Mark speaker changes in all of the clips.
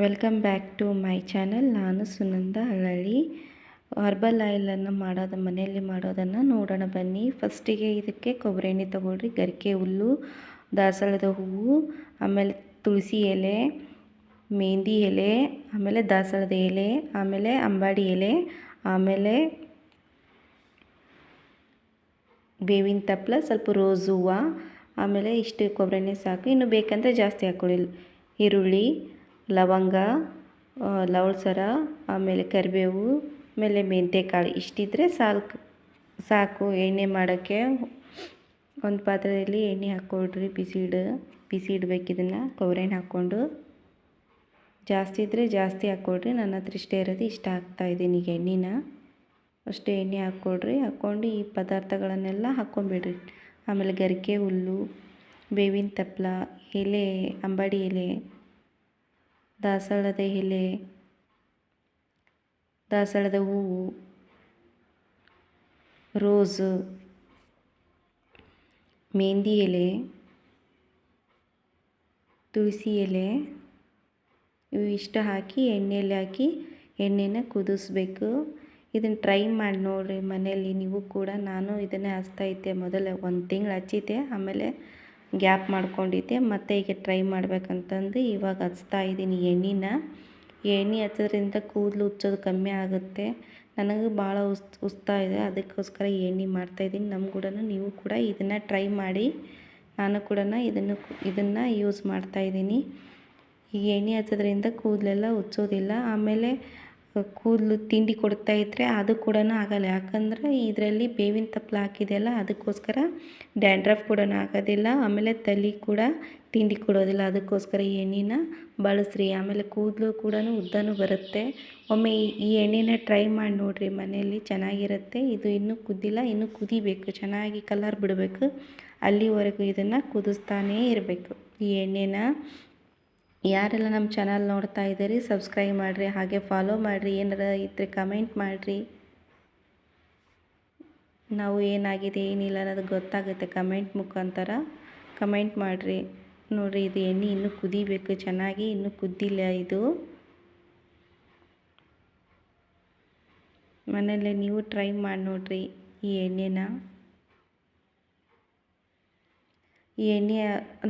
Speaker 1: Welcome back to my channel. ನಾನು ಸುನಂದ ಹಳ್ಳಿ herbal ಆಯಿಲನ್ನು ಮಾಡೋದು, ಮನೆಯಲ್ಲಿ ಮಾಡೋದನ್ನು ನೋಡೋಣ ಬನ್ನಿ. ಫಸ್ಟಿಗೆ ಇದಕ್ಕೆ ಕೊಬ್ಬರಿ ಎಣ್ಣೆ ತೊಗೊಳ್ರಿ. ಗರಿಕೆ, ಹುಲ್ಲು ದಾಸವಾಳದ ಹೂವು, ಆಮೇಲೆ ತುಳಸಿ ಎಲೆ, ಮೆಹಂದಿ ಎಲೆ, ಆಮೇಲೆ ದಾಸವಾಳದ ಎಲೆ, ಆಮೇಲೆ ಅಂಬಾಡಿ ಎಲೆ, ಆಮೇಲೆ ಬೇವಿನ ತಪ್ಪಲ ಸ್ವಲ್ಪ ರೋಸ್ ಹೂವು, ಆಮೇಲೆ ಇಷ್ಟು ಕೊಬ್ಬರಿ ಎಣ್ಣೆ ಸಾಕು. ಇನ್ನು ಬೇಕಂದರೆ ಜಾಸ್ತಿ ಹಾಕ್ಕೊಳ್ಳಿ ಈರುಳ್ಳಿ ಲವಂಗ ಲವಳ ಸರ, ಆಮೇಲೆ ಕರಿಬೇವು, ಆಮೇಲೆ ಮೆಂತ್ಯಕಾಳು ಇಷ್ಟಿದ್ರೆ ಸಾಲ್ಕ್, ಸಾಕು ಎಣ್ಣೆ ಮಾಡೋಕ್ಕೆ. ಒಂದು ಪಾತ್ರೆಯಲ್ಲಿ ಎಣ್ಣೆ ಹಾಕ್ಕೊಡ್ರಿ ಬಿಸಿ ಇಡು, ಬಿಸಿ ಇಡ್ಬೇಕು ಇದನ್ನು ಹಾಕ್ಕೊಂಡು. ಜಾಸ್ತಿ ಇದ್ದರೆ ಜಾಸ್ತಿ ಹಾಕ್ಕೊಡ್ರಿ ನನ್ನ ಹತ್ರ ಇಷ್ಟೇ ಇರೋದು, ಇಷ್ಟ ಹಾಕ್ತಾಯಿದ್ದೀನಿ ಈಗ ಎಣ್ಣೆನ. ಅಷ್ಟು ಎಣ್ಣೆ ಹಾಕ್ಕೊಡ್ರಿ ಹಾಕ್ಕೊಂಡು ಈ ಪದಾರ್ಥಗಳನ್ನೆಲ್ಲ ಹಾಕ್ಕೊಂಬಿಡ್ರಿ. ಆಮೇಲೆ ಗರಿಕೆ ಹುಲ್ಲು, ಬೇವಿನ ತಪ್ಪಲ ಎಲೆ, ಅಂಬಾಡಿ ಎಲೆ ದಾಸವಾಳದ ಎಲೆ, ದಾಸಳದ ಹೂವು, ರೋಸು, ಮೆಹಂದಿ ಎಲೆ, ತುಳಸಿ ಎಲೆ, ಇವು ಇಷ್ಟು ಹಾಕಿ ಎಣ್ಣೆಯಲ್ಲಿ ಹಾಕಿ ಎಣ್ಣೆನ ಕುದಿಸ್ಬೇಕು. ಇದನ್ನು ಟ್ರೈ ಮಾಡಿ ನೋಡಿರಿ ಮನೆಯಲ್ಲಿ ನೀವು ಕೂಡ. ನಾನು ಇದನ್ನೇ ಹಚ್ತಾಯಿದ್ದೆ ಮೊದಲು. ಒಂದು ತಿಂಗಳು ಹಚ್ಚಿದ್ದೆ. ಆಮೇಲೆ ಗ್ಯಾಪ್ ಮಾಡ್ಕೊಂಡಿದ್ದೆ. ಮತ್ತು ಈಗ ಟ್ರೈ ಮಾಡ್ಬೇಕಂತಂದು ಇವಾಗ ಹಚ್ತಾ ಇದ್ದೀನಿ ಎಣ್ಣೆನ. ಎಣ್ಣೆ ಹಚ್ಚೋದ್ರಿಂದ ಕೂದಲು ಉಚ್ಚೋದು ಕಮ್ಮಿ ಆಗುತ್ತೆ. ನನಗೆ ಭಾಳ ಉಸ್, ಉಸ್ತಾ ಇದೆ. ಅದಕ್ಕೋಸ್ಕರ ಎಣ್ಣೆ ಮಾಡ್ತಾಯಿದ್ದೀನಿ ನಮ್ಮ ಕೂಡ ನೀವು ಕೂಡ ಇದನ್ನು ಟ್ರೈ ಮಾಡಿ. ನಾನು ಕೂಡ ಇದನ್ನು ಇದನ್ನು ಯೂಸ್ ಮಾಡ್ತಾಯಿದ್ದೀನಿ ಈ ಎಣ್ಣೆ ಹಚ್ಚೋದ್ರಿಂದ ಕೂದಲೆಲ್ಲ ಉಚ್ಚೋದಿಲ್ಲ. ಆಮೇಲೆ ಕೂದಲು ತಿಂಡಿ ಕೊಡ್ತಾ ಇದ್ದರೆ ಅದು ಕೂಡ ಆಗಲ್ಲ. ಯಾಕಂದರೆ ಇದರಲ್ಲಿ ಬೇವಿನ ತಪ್ಪಲ ಹಾಕಿದೆಯಲ್ಲ, ಅದಕ್ಕೋಸ್ಕರ ಡ್ಯಾಂಡ್ರಫ್ ಕೂಡ ಆಗೋದಿಲ್ಲ. ಆಮೇಲೆ ತಲೆ ಕೂಡ ತಿಂಡಿ ಕೊಡೋದಿಲ್ಲ. ಅದಕ್ಕೋಸ್ಕರ ಈ ಎಣ್ಣೆನ ಬಳಸ್ರಿ. ಆಮೇಲೆ ಕೂದಲು ಕೂಡ ಉದ್ದನೂ ಬರುತ್ತೆ. ಒಮ್ಮೆ ಈ ಎಣ್ಣೆನ ಟ್ರೈ ಮಾಡಿ ನೋಡಿರಿ. ಮನೆಯಲ್ಲಿ ಚೆನ್ನಾಗಿರುತ್ತೆ. ಇದು ಇನ್ನೂ ಕುದ್ದಿಲ್ಲ ಇನ್ನೂ ಕುದಿಬೇಕು. ಚೆನ್ನಾಗಿ ಕಲರ್ ಬಿಡಬೇಕು. ಅಲ್ಲಿವರೆಗೂ ಇದನ್ನು ಕುದಿಸ್ತಾನೇ ಇರಬೇಕು. ಈ ಎಣ್ಣೆನ ಯಾರೆಲ್ಲ ನಮ್ಮ ಚಾನಲ್ ನೋಡ್ತಾ ಇದ್ದೀರಿ ಸಬ್ಸ್ಕ್ರೈಬ್ ಮಾಡಿರಿ, ಹಾಗೆ ಫಾಲೋ ಮಾಡಿರಿ, ಏನಾರ ಇದ್ರೆ ಕಮೆಂಟ್ ಮಾಡಿರಿ. ನಾವು ಏನಾಗಿದೆ, ಏನಿಲ್ಲ ಅನ್ನೋದು ಗೊತ್ತಾಗುತ್ತೆ ಕಮೆಂಟ್ ಮುಖಾಂತರ. ಕಮೆಂಟ್ ಮಾಡಿರಿ. ನೋಡಿರಿ, ಇದು ಎಣ್ಣೆ ಇನ್ನೂ ಕುದಿಬೇಕು, ಚೆನ್ನಾಗಿ ಇನ್ನೂ ಕುದ್ದಿಲ್ಲ ಇದು. ಮನೆಯಲ್ಲೇ ನೀವು ಟ್ರೈ ಮಾಡಿ ನೋಡಿರಿ ಈ ಎಣ್ಣೆನ. ಈ ಎಣ್ಣೆ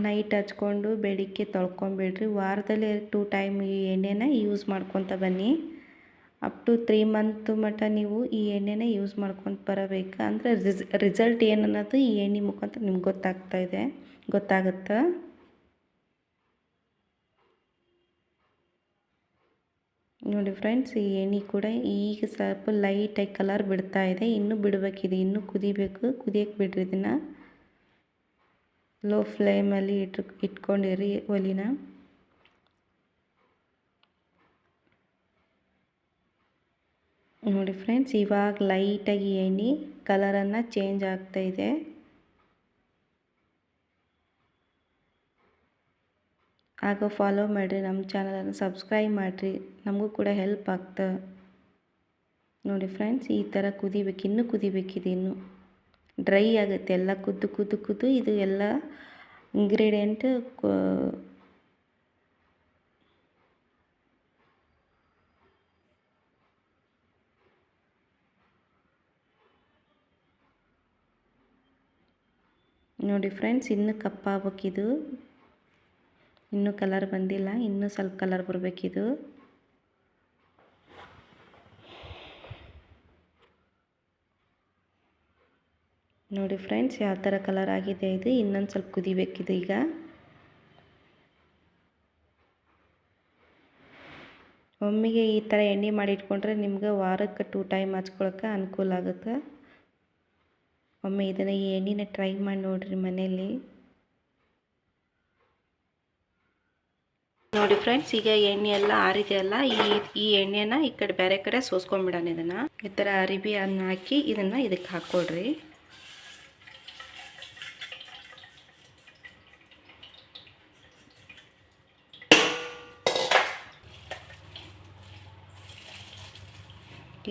Speaker 1: ನೈಟ್ ಹಚ್ಕೊಂಡು ಬೆಳಿಗ್ಗೆ ತೊಳ್ಕೊಂಬಿಡ್ರಿ. ವಾರದಲ್ಲಿ ಟೂ ಟೈಮ್ ಈ ಎಣ್ಣೆನ ಯೂಸ್ ಮಾಡ್ಕೊತ ಬನ್ನಿ. ಅಪ್ ಟು ತ್ರೀ ಮಂತ್ ಮಟ್ಟ ನೀವು ಈ ಎಣ್ಣೆನ ಯೂಸ್ ಮಾಡ್ಕೊತ ಬರಬೇಕು. ಅಂದರೆ ರಿಸ್ ರಿಸಲ್ಟ್ ಏನು ಈ ಎಣ್ಣೆ ಮುಖಾಂತರ ನಿಮ್ಗೆ ಗೊತ್ತಾಗ್ತಾ ಇದೆ. ಗೊತ್ತಾಗುತ್ತೆ? ನೋಡಿ ಫ್ರೆಂಡ್ಸ್ ಈ ಎಣ್ಣೆ ಕೂಡ ಈಗ ಸ್ವಲ್ಪ ಲೈಟಾಗಿ ಕಲರ್ ಬಿಡ್ತಾ ಇದೆ. ಇನ್ನೂ ಬಿಡಬೇಕಿದೆ. ಇನ್ನೂ ಕುದಿಬೇಕು. ಕುದಿಯೋಕೆ ಬಿಡ್ರಿ ಇದನ್ನು. ಲೋ ಫ್ಲೇಮಲ್ಲಿ ಇಟ್ಟು ಇಟ್ಕೊಂಡಿರಿ ಒಲಿನ. ನೋಡಿ ಫ್ರೆಂಡ್ಸ್, ಇವಾಗ ಲೈಟಾಗಿ ಎಣ್ಣೆ ಕಲರನ್ನು ಚೇಂಜ್ ಆಗ್ತಾ ಇದೆ. ಆಗ ಫಾಲೋ ಮಾಡಿರಿ, ನಮ್ಮ ಚಾನಲನ್ನು ಸಬ್ಸ್ಕ್ರೈಬ್ ಮಾಡಿರಿ, ನಮಗೂ ಕೂಡ ಹೆಲ್ಪ್ ಆಗ್ತದೆ ನೋಡಿ ಫ್ರೆಂಡ್ಸ್, ಈ ಥರ ಕುದಿಬೇಕು, ಇನ್ನೂ ಕುದಿಬೇಕಿದೆ ಇನ್ನು. ಡ್ರೈ ಆಗುತ್ತೆ. ಎಲ್ಲ ಕುದ್ದು ಕುದ್ದು ಕುದ್ದು ಇದು ಎಲ್ಲ ಇಂಗ್ರೀಡಿಯೆಂಟ್ ನೋಡಿ ಫ್ರೆಂಡ್ಸ್ ಇನ್ನೂ ಕಪ್ಪಾಗಬೇಕಿದು ಇನ್ನೂ ಕಲರ್ ಬಂದಿಲ್ಲ. ಇನ್ನೂ ಸ್ವಲ್ಪ ಕಲರ್ ಬರಬೇಕಿದು. ನೋಡಿ ಫ್ರೆಂಡ್ಸ್, ಯಾವ ಥರ ಕಲರ್ ಆಗಿದೆ ಇದು? ಇನ್ನೊಂದು ಸ್ವಲ್ಪ ಕುದಿಬೇಕಿದೆ ಈಗ. ಒಮ್ಮೆಗೆ ಈ ಥರ ಎಣ್ಣೆ ಮಾಡಿ ಇಟ್ಕೊಂಡ್ರೆ ನಿಮ್ಗೆ ವಾರಕ್ಕೆ ಟೂ ಟೈಮ್ ಹಚ್ಕೊಳಕ್ಕೆ ಅನುಕೂಲ ಆಗುತ್ತೆ. ಒಮ್ಮೆ ಇದನ್ನು ಈ ಎಣ್ಣೆನ ಟ್ರೈ ಮಾಡಿ ನೋಡಿರಿ ಮನೆಯಲ್ಲಿ. ನೋಡಿ ಫ್ರೆಂಡ್ಸ್, ಈಗ ಎಣ್ಣೆ ಎಲ್ಲ ಆರಿದೆಯಲ್ಲ ಈ ಈ ಎಣ್ಣೆನ ಈ ಕಡೆ ಬೇರೆ ಕಡೆ ಸೋಸ್ಕೊಂಡ್ಬಿಡೋಣ ಇದನ್ನು. ಈ ಥರ ಅರಿಬಿ ಅನ್ನ ಹಾಕಿ ಇದನ್ನು ಇದಕ್ಕೆ ಹಾಕ್ಕೊಡ್ರಿ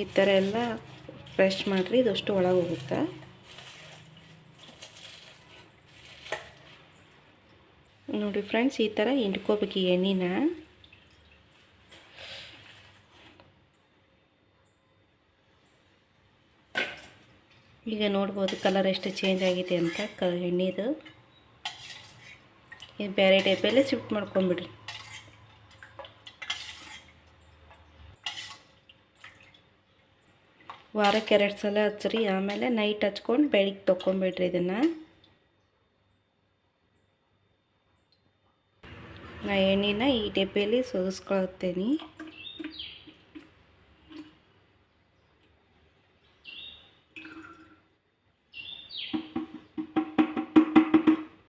Speaker 1: ಈ ಥರ ಎಲ್ಲ ಫ್ರೆಶ್ ಮಾಡಿರಿ ಇದಷ್ಟು ಒಳಗೆ ಹೋಗುತ್ತೆ. ನೋಡಿ ಫ್ರೆಂಡ್ಸ್, ಈ ಥರ ಹಿಂಡ್ಕೋಬೇಕು ಎಣ್ಣೆನ. ಈಗ ನೋಡ್ಬೋದು ಕಲರ್ ಎಷ್ಟು ಚೇಂಜ್ ಆಗಿದೆ ಅಂತ ಕ ಎಣ್ಣೆದು. ಇದು ಬೇರೆ ಟೈಪಲ್ಲೇ ಶಿಫ್ಟ್ ಮಾಡ್ಕೊಂಬಿಡ್ರಿ ವಾರಕ್ಕೆ ಎರಡು ಸಲ ಹಚ್ಚಿರಿ. ಆಮೇಲೆ ನೈಟ್ ಹಚ್ಕೊಂಡು ಬೆಳಿಗ್ಗೆ ತೊಗೊಂಬಿಡ್ರಿ ಇದನ್ನು. ನಾ ಎಣ್ಣೆನ ಈ ಡಬ್ಬಿಯಲ್ಲಿ ಸೋದಿಸ್ಕೊಳ್ತೇನೆ